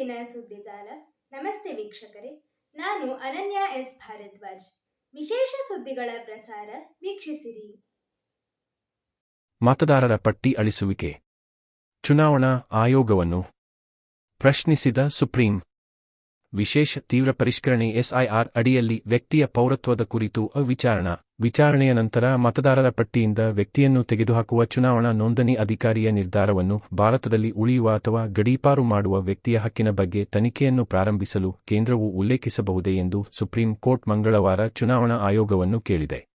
ದೈನಂದಿನ ಸುದ್ದಿಜಾಲ ನಮಸ್ತೆ ವೀಕ್ಷಕರೇ. ನಾನು ಅನನ್ಯ ಎಸ್ ಭಾರದ್ವಾಜ್. ವಿಶೇಷ ಸುದ್ದಿಗಳ ಪ್ರಸಾರ ವೀಕ್ಷಿಸಿರಿ. ಮತದಾರರ ಪಟ್ಟಿ ಅಳಿಸುವಿಕೆ. ಚುನಾವಣಾ ಆಯೋಗವನ್ನು ಪ್ರಶ್ನಿಸಿದ ಸುಪ್ರೀಂ. ವಿಶೇಷ ತೀವ್ರ ಪರಿಷ್ಕರಣೆ ಎಸ್ಐಆರ್ ಅಡಿಯಲ್ಲಿ ವ್ಯಕ್ತಿಯ ಪೌರತ್ವದ ಕುರಿತು ವಿಚಾರಣಾ ವಿಚಾರಣೆಯ ನಂತರ ಮತದಾರರ ಪಟ್ಟಿಯಿಂದ ವ್ಯಕ್ತಿಯನ್ನು ತೆಗೆದುಹಾಕುವ ಚುನಾವಣಾ ನೋಂದಣಿ ಅಧಿಕಾರಿಯ ನಿರ್ಧಾರವನ್ನು ಭಾರತದಲ್ಲಿ ಉಳಿಯುವ ಅಥವಾ ಗಡೀಪಾರು ಮಾಡುವ ವ್ಯಕ್ತಿಯ ಹಕ್ಕಿನ ಬಗ್ಗೆ ತನಿಖೆಯನ್ನು ಪ್ರಾರಂಭಿಸಲು ಕೇಂದ್ರವು ಉಲ್ಲೇಖಿಸಬಹುದೇ ಎಂದು ಸುಪ್ರೀಂ ಕೋರ್ಟ್ ಮಂಗಳವಾರ ಚುನಾವಣಾ ಆಯೋಗವನ್ನು ಕೇಳಿದೆ.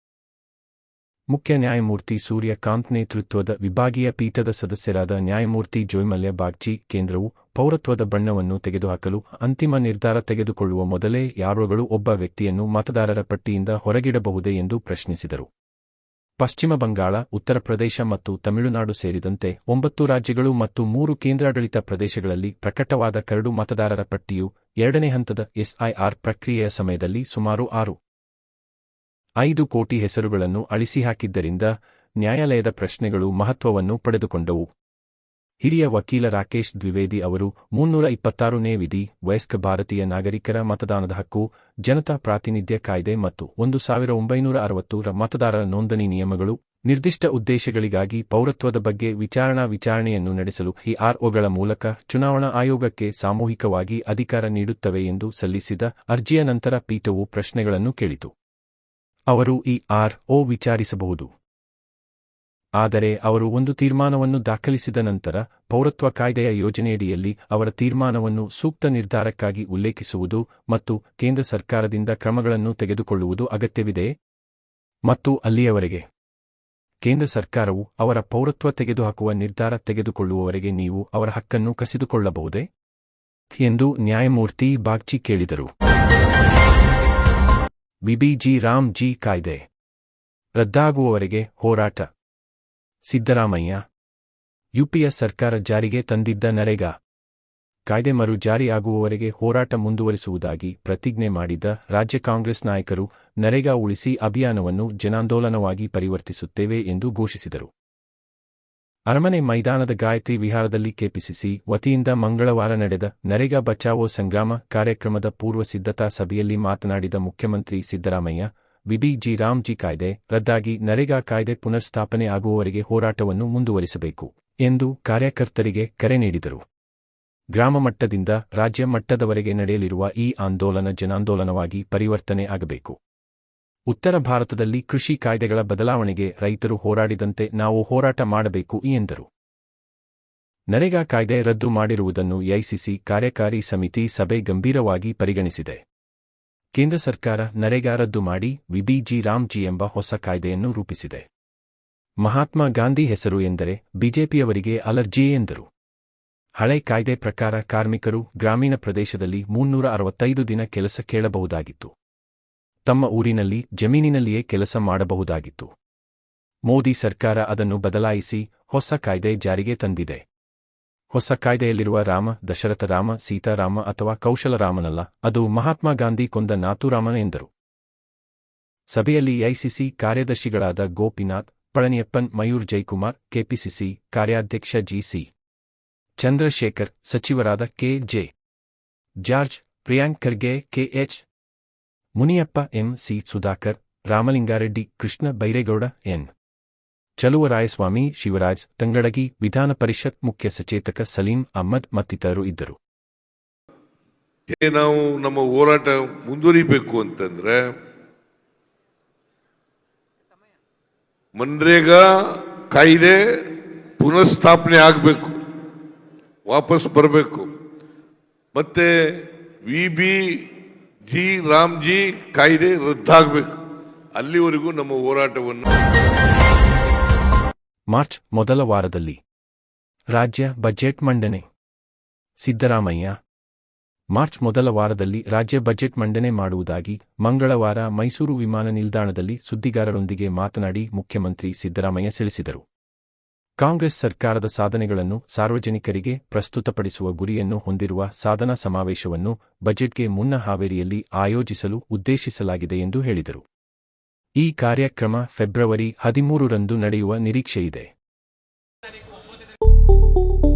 ಮುಖ್ಯ ನ್ಯಾಯಮೂರ್ತಿ ಸೂರ್ಯಕಾಂತ್ ನೇತೃತ್ವದ ವಿಭಾಗೀಯ ಪೀಠದ ಸದಸ್ಯರಾದ ನ್ಯಾಯಮೂರ್ತಿ ಜೋಯ್ಮಲ್ಯ ಬಾಗ್ಚಿ, ಕೇಂದ್ರವು ಪೌರತ್ವದ ಬಣ್ಣವನ್ನು ತೆಗೆದುಹಾಕಲು ಅಂತಿಮ ನಿರ್ಧಾರ ತೆಗೆದುಕೊಳ್ಳುವ ಮೊದಲೇ ಯಾರೋಗಳು ಒಬ್ಬ ವ್ಯಕ್ತಿಯನ್ನು ಮತದಾರರ ಪಟ್ಟಿಯಿಂದ ಹೊರಗಿಡಬಹುದೇ ಎಂದು ಪ್ರಶ್ನಿಸಿದರು. ಪಶ್ಚಿಮ ಬಂಗಾಳ, ಉತ್ತರ ಪ್ರದೇಶ ಮತ್ತು ತಮಿಳುನಾಡು ಸೇರಿದಂತೆ ಒಂಬತ್ತು ರಾಜ್ಯಗಳು ಮತ್ತು ಮೂರು ಕೇಂದ್ರಾಡಳಿತ ಪ್ರದೇಶಗಳಲ್ಲಿ ಪ್ರಕಟವಾದ ಕರಡು ಮತದಾರರ ಪಟ್ಟಿಯು ಎರಡನೇ ಹಂತದ ಎಸ್ಐಆರ್ ಪ್ರಕ್ರಿಯೆಯ ಸಮಯದಲ್ಲಿ ಸುಮಾರು ಆರು ಐದು ಕೋಟಿ ಹೆಸರುಗಳನ್ನು ಅಳಿಸಿಹಾಕಿದ್ದರಿಂದ ನ್ಯಾಯಾಲಯದ ಪ್ರಶ್ನೆಗಳು ಮಹತ್ವವನ್ನು ಪಡೆದುಕೊಂಡವು. ಹಿರಿಯ ವಕೀಲ ರಾಕೇಶ್ ದ್ವಿವೇದಿ ಅವರು ಮುನ್ನೂರ ಇಪ್ಪತ್ತಾರನೇ ವಿಧಿ, ವಯಸ್ಕ ಭಾರತೀಯ ನಾಗರಿಕರ ಮತದಾನದ ಹಕ್ಕು, ಜನತಾ ಪ್ರಾತಿನಿಧ್ಯ ಕಾಯ್ದೆ ಮತ್ತು ಒಂದು ಸಾವಿರ ಒಂಬೈನೂರ ಅರವತ್ತೂರ ಮತದಾರರ ನೋಂದಣಿ ನಿಯಮಗಳು, ನಿರ್ದಿಷ್ಟ ಉದ್ದೇಶಗಳಿಗಾಗಿ ಪೌರತ್ವದ ಬಗ್ಗೆ ವಿಚಾರಣಾ ವಿಚಾರಣೆಯನ್ನು ನಡೆಸಲು ಈ ಆರ್ಒಗಳ ಮೂಲಕ ಚುನಾವಣಾ ಆಯೋಗಕ್ಕೆ ಸಾಮೂಹಿಕವಾಗಿ ಅಧಿಕಾರ ನೀಡುತ್ತವೆ ಎಂದು ಸಲ್ಲಿಸಿದ ಅರ್ಜಿಯ ನಂತರ ಪೀಠವು ಪ್ರಶ್ನೆಗಳನ್ನು ಕೇಳಿತು. ಅವರು ಈ ಆರ್ ಒ ವಿಚಾರಿಸಬಹುದು. ಆದರೆ ಅವರು ಒಂದು ತೀರ್ಮಾನವನ್ನು ದಾಖಲಿಸಿದ ನಂತರ ಪೌರತ್ವ ಕಾಯ್ದೆಯ ಯೋಜನೆಯಡಿಯಲ್ಲಿ ಅವರ ತೀರ್ಮಾನವನ್ನು ಸೂಕ್ತ ನಿರ್ಧಾರಕ್ಕಾಗಿ ಉಲ್ಲೇಖಿಸುವುದು ಮತ್ತು ಕೇಂದ್ರ ಸರ್ಕಾರದಿಂದ ಕ್ರಮಗಳನ್ನು ತೆಗೆದುಕೊಳ್ಳುವುದು ಅಗತ್ಯವಿದೆ. ಮತ್ತು ಅಲ್ಲಿಯವರೆಗೆ ಕೇಂದ್ರ ಸರ್ಕಾರವು ಅವರ ಪೌರತ್ವ ತೆಗೆದುಹಾಕುವ ನಿರ್ಧಾರ ತೆಗೆದುಕೊಳ್ಳುವವರೆಗೆ ನೀವು ಅವರ ಹಕ್ಕನ್ನು ಕಸಿದುಕೊಳ್ಳಬಹುದೇ? ಎಂದು ನ್ಯಾಯಮೂರ್ತಿ ಬಾಗ್ಚಿ ಕೇಳಿದರು. ವಿಬಿಜಿ ರಾಮ್ ಜಿ ಕಾಯ್ದೆ. ರದ್ದಾಗುವವರೆಗೆ ಹೋರಾಟ. ಸಿದ್ದರಾಮಯ್ಯ. ಯುಪಿಎ ಸರ್ಕಾರ ಜಾರಿಗೆ ತಂದಿದ್ದ ನರೇಗಾ. ಕಾಯ್ದೆ ಮರು ಜಾರಿಯಾಗುವವರೆಗೆ ಹೋರಾಟ ಮುಂದುವರಿಸುವುದಾಗಿ ಪ್ರತಿಜ್ಞೆ ಮಾಡಿದ್ದ ರಾಜ್ಯ ಕಾಂಗ್ರೆಸ್ ನಾಯಕರು ನರೇಗಾ ಉಳಿಸಿ ಅಭಿಯಾನವನ್ನು ಜನಾಂದೋಲನವಾಗಿ ಪರಿವರ್ತಿಸುತ್ತೇವೆ ಎಂದು ಘೋಷಿಸಿದರು. ಅರಮನೆ ಮೈದಾನದ ಗಾಯತ್ರಿ ವಿಹಾರದಲ್ಲಿ ಕೆಪಿಸಿಸಿ, ವತಿಯಿಂದ ಮಂಗಳವಾರ ನಡೆದ ನರೇಗಾ ಬಚಾವೋ ಸಂಗ್ರಾಮ ಕಾರ್ಯಕ್ರಮದ ಪೂರ್ವ ಸಿದ್ಧತಾ ಸಭೆಯಲ್ಲಿ ಮಾತನಾಡಿದ ಮುಖ್ಯಮಂತ್ರಿ ಸಿದ್ದರಾಮಯ್ಯ ವಿಬಿಜಿ ರಾಮ್ಜಿ ಕಾಯ್ದೆ ರದ್ದಾಗಿ ನರೇಗಾ ಕಾಯ್ದೆ ಪುನರ್ಸ್ಥಾಪನೆ ಆಗುವವರೆಗೆ ಹೋರಾಟವನ್ನು ಮುಂದುವರಿಸಬೇಕು ಎಂದು ಕಾರ್ಯಕರ್ತರಿಗೆ ಕರೆ ನೀಡಿದರು. ಗ್ರಾಮ ಮಟ್ಟದಿಂದ ರಾಜ್ಯ ಮಟ್ಟದವರೆಗೆ ನಡೆಯಲಿರುವ ಈ ಆಂದೋಲನ ಜನಾಂದೋಲನವಾಗಿ ಪರಿವರ್ತನೆ ಆಗಬೇಕು. ಉತ್ತರ ಭಾರತದಲ್ಲಿ ಕೃಷಿ ಕಾಯ್ದೆಗಳ ಬದಲಾವಣೆಗೆ ರೈತರು ಹೋರಾಡಿದಂತೆ ನಾವು ಹೋರಾಟ ಮಾಡಬೇಕು ಎಂದರು. ನರೇಗಾ ಕಾಯ್ದೆ ರದ್ದು ಮಾಡಿರುವುದನ್ನು ಎಐಸಿಸಿ ಕಾರ್ಯಕಾರಿ ಸಮಿತಿ ಸಭೆ ಗಂಭೀರವಾಗಿ ಪರಿಗಣಿಸಿದೆ. ಕೇಂದ್ರ ಸರ್ಕಾರ ನರೇಗಾ ರದ್ದು ಮಾಡಿ ವಿಬಿಜಿ ರಾಮ್ಜಿ ಎಂಬ ಹೊಸ ಕಾಯ್ದೆಯನ್ನು ರೂಪಿಸಿದೆ. ಮಹಾತ್ಮ ಗಾಂಧಿ ಹೆಸರು ಎಂದರೆ ಬಿಜೆಪಿಯವರಿಗೆ ಅಲರ್ಜಿ ಎಂದರು. ಹಳೆ ಕಾಯ್ದೆ ಪ್ರಕಾರ ಕಾರ್ಮಿಕರು ಗ್ರಾಮೀಣ ಪ್ರದೇಶದಲ್ಲಿ ಮುನ್ನೂರ ಅರವತ್ತೈದು ದಿನ ಕೆಲಸ ಕೇಳಬಹುದಾಗಿತ್ತು. ತಮ್ಮ ಊರಿನಲ್ಲಿ ಜಮೀನಿನಲ್ಲಿಯೇ ಕೆಲಸ ಮಾಡಬಹುದಾಗಿತ್ತು. ಮೋದಿ ಸರ್ಕಾರ ಅದನ್ನು ಬದಲಾಯಿಸಿ ಹೊಸ ಕಾಯ್ದೆ ಜಾರಿಗೆ ತಂದಿದೆ. ಹೊಸ ಕಾಯ್ದೆಯಲ್ಲಿರುವ ರಾಮ, ದಶರಥ ರಾಮ, ಸೀತಾರಾಮ ಅಥವಾ ಕೌಶಲರಾಮನಲ್ಲ, ಅದು ಮಹಾತ್ಮ ಗಾಂಧಿ ಕೊಂದ ನಾಥುರಾಮನ ಎಂದರು. ಸಭೆಯಲ್ಲಿ ಐಸಿಸಿ ಕಾರ್ಯದರ್ಶಿಗಳಾದ ಗೋಪಿನಾಥ್, ಪಳನಿಯಪ್ಪನ್, ಮಯೂರ್ ಜೈಕುಮಾರ್, ಕೆಪಿಸಿಸಿ ಕಾರ್ಯಾಧ್ಯಕ್ಷ ಜಿಸಿ ಚಂದ್ರಶೇಖರ್, ಸಚಿವರಾದ K J George, Priyank Kharge KH Muniyappa M C Sudhakar, Ramalinga Reddy Krishna Byre Gowda N. Chaluvarayaswamy, Shivaraj Tangadagi, ವಿಧಾನ ಪರಿಷತ್ ಮುಖ್ಯ ಸಚೇತಕ ಸಲೀಂ ಅಹ್ಮದ್ ಮತ್ತಿತರರು ಇದ್ದರು. ನಾವು ನಮ್ಮ ಹೋರಾಟ ಮುಂದುವರಿಬೇಕು ಅಂತಂದ್ರೆ ಮನ್ರೇಗಾ ಕಾಯ್ದೆ ಪುನಃಸ್ಥಾಪನೆ ಆಗಬೇಕು, ವಾಪಸ್ ಬರಬೇಕು. ಮತ್ತೆ ವಿ ಬಿ ಜಿ ರಾಮ್ಜಿ ಕಾಯ್ದೆ ರದ್ದಾಗಬೇಕು. ಅಲ್ಲಿವರೆಗೂ ನಮ್ಮ ಹೋರಾಟವನ್ನು ಮಾರ್ಚ್ ಮೊದಲ ವಾರದಲ್ಲಿ ರಾಜ್ಯ ಬಜೆಟ್ ಮಂಡನೆ. ಸಿದ್ದರಾಮಯ್ಯ, ಮಾರ್ಚ್ ಮೊದಲ ವಾರದಲ್ಲಿ ರಾಜ್ಯ ಬಜೆಟ್ ಮಂಡನೆ ಮಾಡುವುದಾಗಿ ಮಂಗಳವಾರ ಮೈಸೂರು ವಿಮಾನ ನಿಲ್ದಾಣದಲ್ಲಿ ಸುದ್ದಿಗಾರರೊಂದಿಗೆ ಮಾತನಾಡಿ ಮುಖ್ಯಮಂತ್ರಿ ಸಿದ್ದರಾಮಯ್ಯ ತಿಳಿಸಿದರು. ಕಾಂಗ್ರೆಸ್ ಸರ್ಕಾರದ ಸಾಧನೆಗಳನ್ನು ಸಾರ್ವಜನಿಕರಿಗೆ ಪ್ರಸ್ತುತಪಡಿಸುವ ಗುರಿಯನ್ನು ಹೊಂದಿರುವ ಸಾಧನಾ ಸಮಾವೇಶವನ್ನು ಬಜೆಟ್ಗೆ ಮುನ್ನ ಹಾವೇರಿಯಲ್ಲಿ ಆಯೋಜಿಸಲು ಉದ್ದೇಶಿಸಲಾಗಿದೆ ಎಂದು ಹೇಳಿದರು. ಈ ಕಾರ್ಯಕ್ರಮ ಫೆಬ್ರವರಿ ಹದಿಮೂರರಂದು ನಡೆಯುವ ನಿರೀಕ್ಷೆಯಿದೆ.